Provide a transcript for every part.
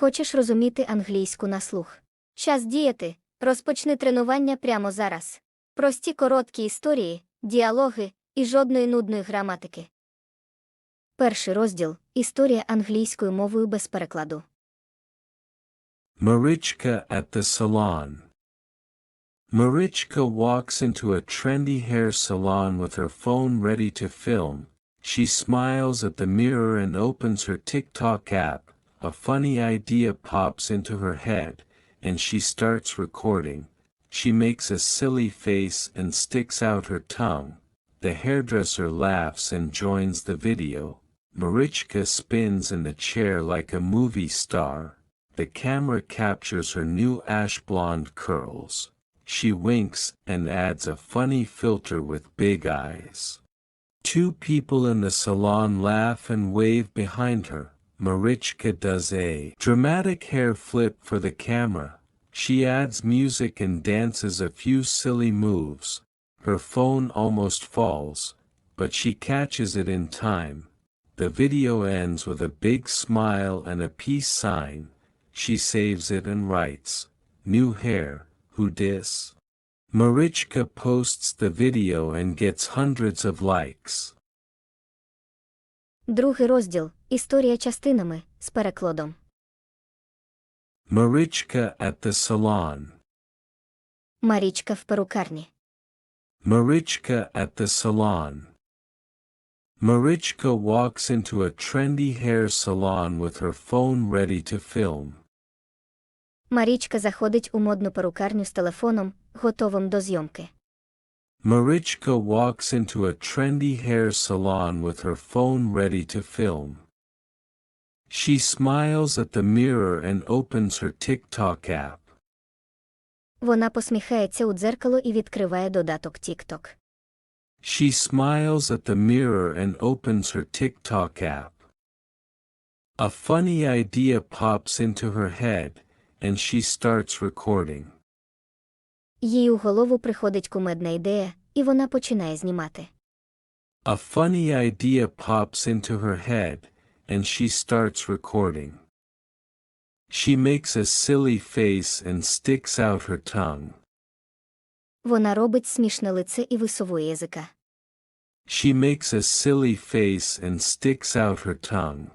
Хочеш розуміти англійську на слух? Час діяти. Розпочни тренування прямо зараз. Прості короткі історії, діалоги і жодної нудної граматики. Перший розділ Історія англійською мовою без перекладу. Marichka at the salon. Marichka walks into a trendy hair salon with her phone ready to film. She smiles at the mirror and opens her TikTok app. A funny idea pops into her head, and she starts recording. She makes a silly face and sticks out her tongue. The hairdresser laughs and joins the video. Marichka spins in the chair like a movie star. The camera captures her new ash blonde curls. She winks and adds a funny filter with big eyes. Two people in the salon laugh and wave behind her. Marichka does a dramatic hair flip for the camera. She adds music and dances a few silly moves. Her phone almost falls, but she catches it in time. The video ends with a big smile and a peace sign. She saves it and writes, New hair, who dis? Marichka posts the video and gets hundreds of likes. Другий розділ Історія частинами з перекладом. Marichka at the salon. Марічка в перукарні. Marichka at the salon. Marichka walks into a trendy hair salon with her phone ready to film. Марічка заходить у модну перукарню з телефоном, готовим до зйомки. Marichka walks into a trendy hair salon with her phone ready to film. She smiles at the mirror and opens her TikTok app. Вона посміхається у дзеркало і відкриває додаток TikTok. She smiles at the mirror and opens her TikTok app. A funny idea pops into her head, and she starts recording. Їй у голову приходить кумедна ідея, і вона починає знімати. A funny idea pops into her head, and she starts recording. She makes a silly face and sticks out her tongue. Вона робить смішне лице і висовує язика. She makes a silly face and sticks out her tongue.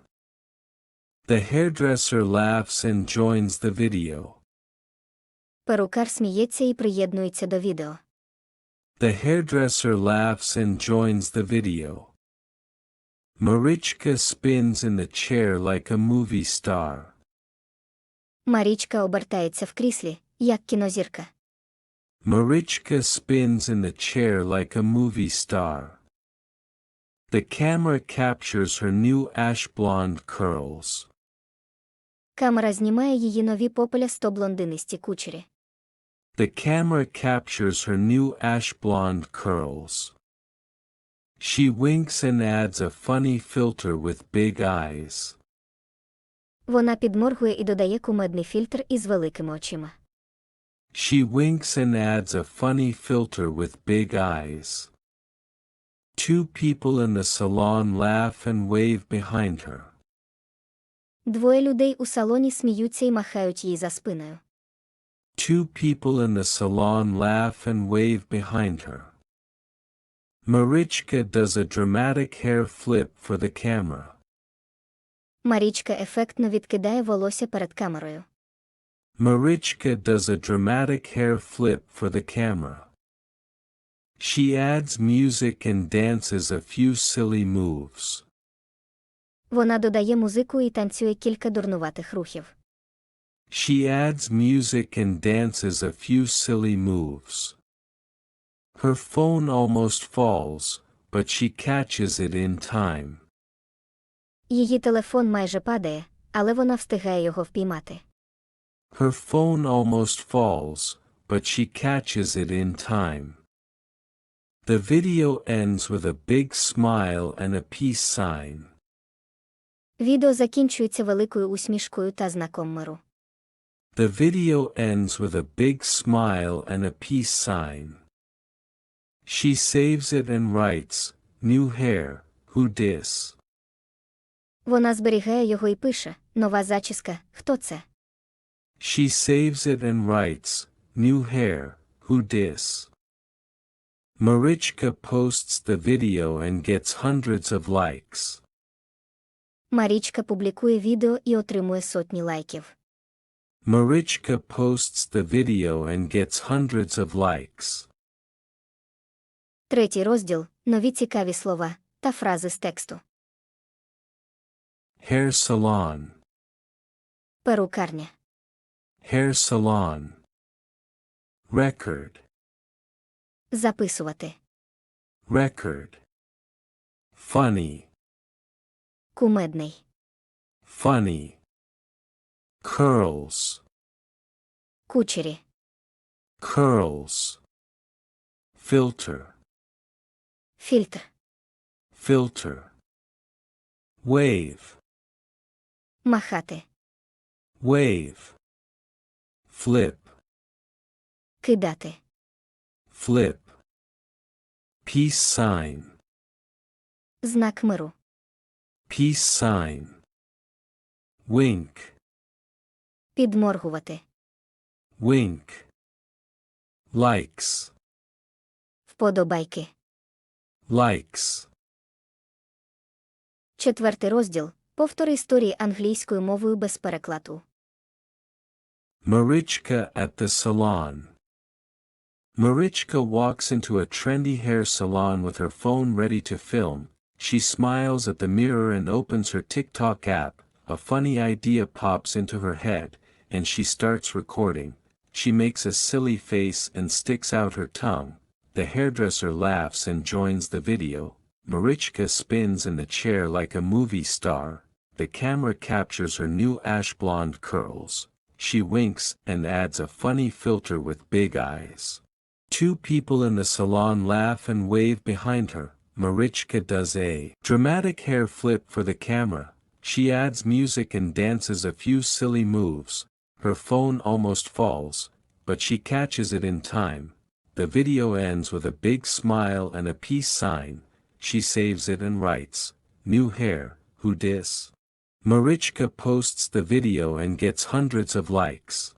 The hairdresser laughs and joins the video. Перукар сміється і приєднується до відео. The hairdresser laughs and joins the video. Marichka spins in the chair like a movie star. Марічка обертається в кріслі, як кінозірка. Marichka spins in the chair like a movie star. The camera captures her new ash blonde curls. Камера знімає її нові попелясто блондинисті кучері. The camera captures her new ash blonde curls. She winks and adds a funny filter with big eyes. Вона підморгує і додає кумедний фільтр із великими очима. She winks and adds a funny filter with big eyes. Two people in the salon laugh and wave behind her. Двоє людей у салоні сміються і махають їй за спиною. Two people in the salon laugh and wave behind her. Marichka does a dramatic hair flip for the camera. Марічка ефектно відкидає волосся перед камерою. Marichka does a dramatic hair flip for the camera. She adds music and dances a few silly moves. Вона додає музику і танцює кілька дурнуватих рухів. She adds music and dances a few silly moves. Her phone almost falls, but she catches it in time. Її телефон майже падає, але вона встигає його впіймати. Her phone almost falls, but she catches it in time. The video ends with a big smile and a peace sign. Відео закінчується великою усмішкою та знаком миру. The video ends with a big smile and a peace sign. She saves it and writes, New hair, who dis? Вона зберігає його і пише нова зачіска, хто це? She saves it and writes, New hair, who dis? Marichka posts the video and gets hundreds of likes. Марічка публікує відео і отримує сотні лайків. Marichka posts the video and gets hundreds of likes. Третій розділ нові цікаві слова та фрази з тексту. Hair salon. Перукарня. Hair salon. Record. Записувати. Record. Funny. Кумедний. Funny. Curls. Кучері. Curls. Filter. Фільтр. Filter. Wave. Махати. Wave. Flip. Кидати. Flip. Peace sign. Знак миру. Peace sign. Wink. Підморгувати. Wink. Likes. Вподобайки. Likes. Четвертий розділ. Повтори історії англійською мовою без перекладу. Marichka at the salon. Marichka walks into a trendy hair salon with her phone ready to film. She smiles at the mirror and opens her TikTok app. A funny idea pops into her head, and she starts recording. She makes a silly face and sticks out her tongue. The hairdresser laughs and joins the video. Marichka spins in the chair like a movie star. The camera captures her new ash blonde curls. She winks and adds a funny filter with big eyes. Two people in the salon laugh and wave behind her. Marichka does a dramatic hair flip for the camera. She adds music and dances a few silly moves. Her phone almost falls, but she catches it in time. The video ends with a big smile and a peace sign. She saves it and writes, New hair, who dis? Marichka posts the video and gets hundreds of likes.